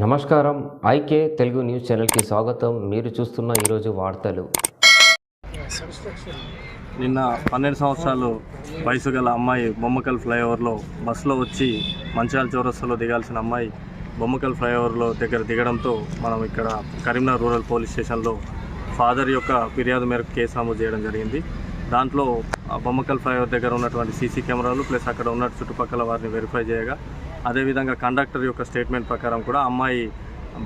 నమస్కారం. IK Telugu news ఛానల్కి స్వాగతం. మీరు చూస్తున్న ఈరోజు వార్తలు. నిన్న పన్నెండు సంవత్సరాలు వయసు గల అమ్మాయి బొమ్మకల్ ఫ్లైఓవర్లో బస్సులో వచ్చి మంచిర్యాల చౌరస్తాలో దిగాల్సిన అమ్మాయి బొమ్మకల్ ఫ్లైఓవర్లో దగ్గర దిగడంతో మనం ఇక్కడ కరీంనగర్ రూరల్ పోలీస్ స్టేషన్లో ఫాదర్ యొక్క ఫిర్యాదు మేరకు కేసు నమోదు చేయడం జరిగింది. దాంట్లో ఆ బొమ్మకల్ ఫ్లైఓవర్ దగ్గర ఉన్నటువంటి సీసీ కెమెరాలు ప్లస్ అక్కడ ఉన్న చుట్టుపక్కల వారిని వెరిఫై చేయగా అదేవిధంగా కండక్టర్ యొక్క స్టేట్మెంట్ ప్రకారం కూడా అమ్మాయి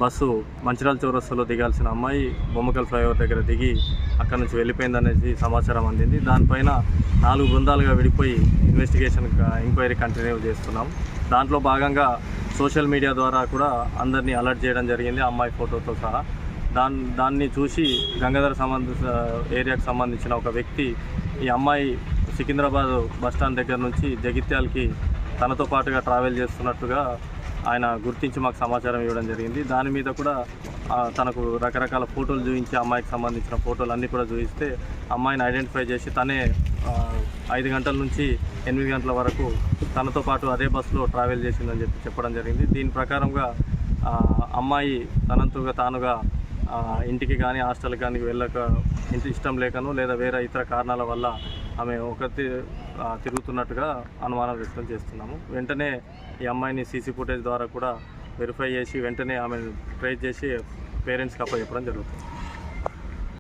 బస్సు మంచిర్యాల చౌరస్తాలో దిగాల్సిన అమ్మాయి బొమ్మకల్ ఫ్లైఓవర్ దగ్గర దిగి అక్కడ నుంచి వెళ్ళిపోయిందనేసి సమాచారం అందింది. దానిపైన నాలుగు బృందాలుగా విడిపోయి ఇన్వెస్టిగేషన్ ఎంక్వైరీ కంటిన్యూ చేస్తున్నాం. దాంట్లో భాగంగా సోషల్ మీడియా ద్వారా కూడా అందరినీ అలర్ట్ చేయడం జరిగింది అమ్మాయి ఫోటోతో సహా. దాన్ దాన్ని చూసి గంగాధర సంబంధ ఏరియాకు సంబంధించిన ఒక వ్యక్తి ఈ అమ్మాయి సికింద్రాబాద్ బస్టాండ్ దగ్గర నుంచి జగిత్యాలకి తనతో పాటుగా ట్రావెల్ చేస్తున్నట్టుగా ఆయన గుర్తించి మాకు సమాచారం ఇవ్వడం జరిగింది. దాని మీద కూడా తనకు రకరకాల ఫోటోలు చూపించి అమ్మాయికి సంబంధించిన ఫోటోలు అన్నీ కూడా చూపిస్తే అమ్మాయిని ఐడెంటిఫై చేసి తనే ఐదు గంటల నుంచి ఎనిమిది గంటల వరకు తనతో పాటు అదే బస్సులో ట్రావెల్ చేసిందని చెప్పి చెప్పడం జరిగింది. దీని ప్రకారంగా అమ్మాయి తనంతుగా తానుగా ఇంటికి కానీ హాస్టల్కి కానీ వెళ్ళక ఇంటి ఇష్టం లేకను లేదా వేరే ఇతర కారణాల వల్ల ఆమె ఒకటి తిరుగుతున్నట్టుగా అనుమానం వ్యక్తం చేస్తున్నాము. వెంటనే ఈ అమ్మాయిని సీసీ ఫుటేజ్ ద్వారా కూడా వెరిఫై చేసి వెంటనే ఆమెను ట్రేస్ చేసి పేరెంట్స్కి అప్పచెప్పడం జరుగుతుంది.